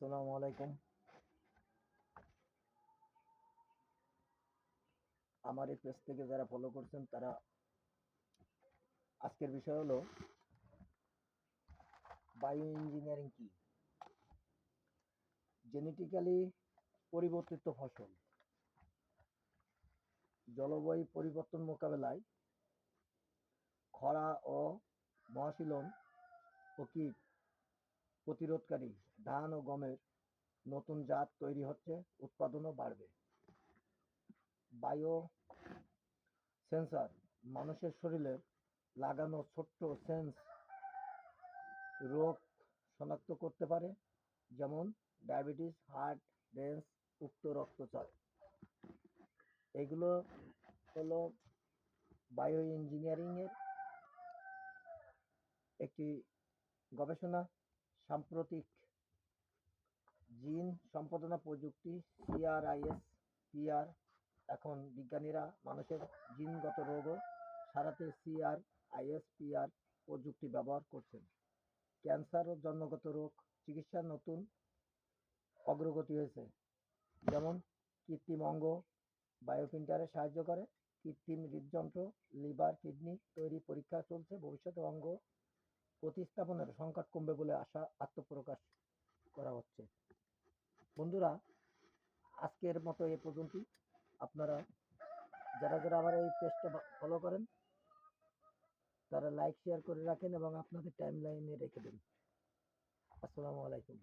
আসসালামু আলাইকুম। আমার এই পেজ থেকে যারা ফলো করছেন, তারা আজকের বিষয় হলো বায়ো ইঞ্জিনিয়ারিং কি? জেনেটিক্যালি পরিবর্তিত ফসল। জলবায়ু পরিবর্তন মোকাবেলায় খরা ও মহাশীলন ও কীট প্রতিরোধকারী ধান ও গমের নতুন জাত তৈরি হচ্ছে, উৎপাদনও বাড়বে। বায়ো সেন্সার মানুষের শরীরে লাগানো ছোট্ট সেন্স রোগ শনাক্ত করতে পারে, যেমন ডায়াবেটিস, হার্ট ডেন্স উচ্চ রক্তচাপ। এগুলো হলো বায়ো ইঞ্জিনিয়ারিংয়ের একটি গবেষণা। সাম্প্রতিক জিন সম্পাদনা প্রযুক্তি সিআরআইএস পিআর এখন বিজ্ঞানীরা মানুষের জিনগত রোগও সারাতে সিআরআইএস পিআর প্রযুক্তি ব্যবহার করছেন। ক্যান্সার ও জন্মগত রোগ চিকিৎসার নতুন অগ্রগতি হয়েছে। যেমন কৃত্রিম অঙ্গ বায়োপ্রিন্টারে সাহায্য করে, কৃত্রিম হৃদযন্ত্র, লিভার, কিডনি তৈরি পরীক্ষা চলছে, ভবিষ্যতে অঙ্গ প্রতিস্থাপনের সংকট কমবে বলে আশা, আত্মপ্রকাশ করা হচ্ছে। বন্ধুরা, আজকের মতো এ পর্যন্ত আপনারা যারা যারা আমার এই পেজটা ফলো করেন, তারা লাইক শেয়ার করে রাখেন এবং আপনাদের টাইম লাইনে রেখে দেন। আসসালামু আলাইকুম।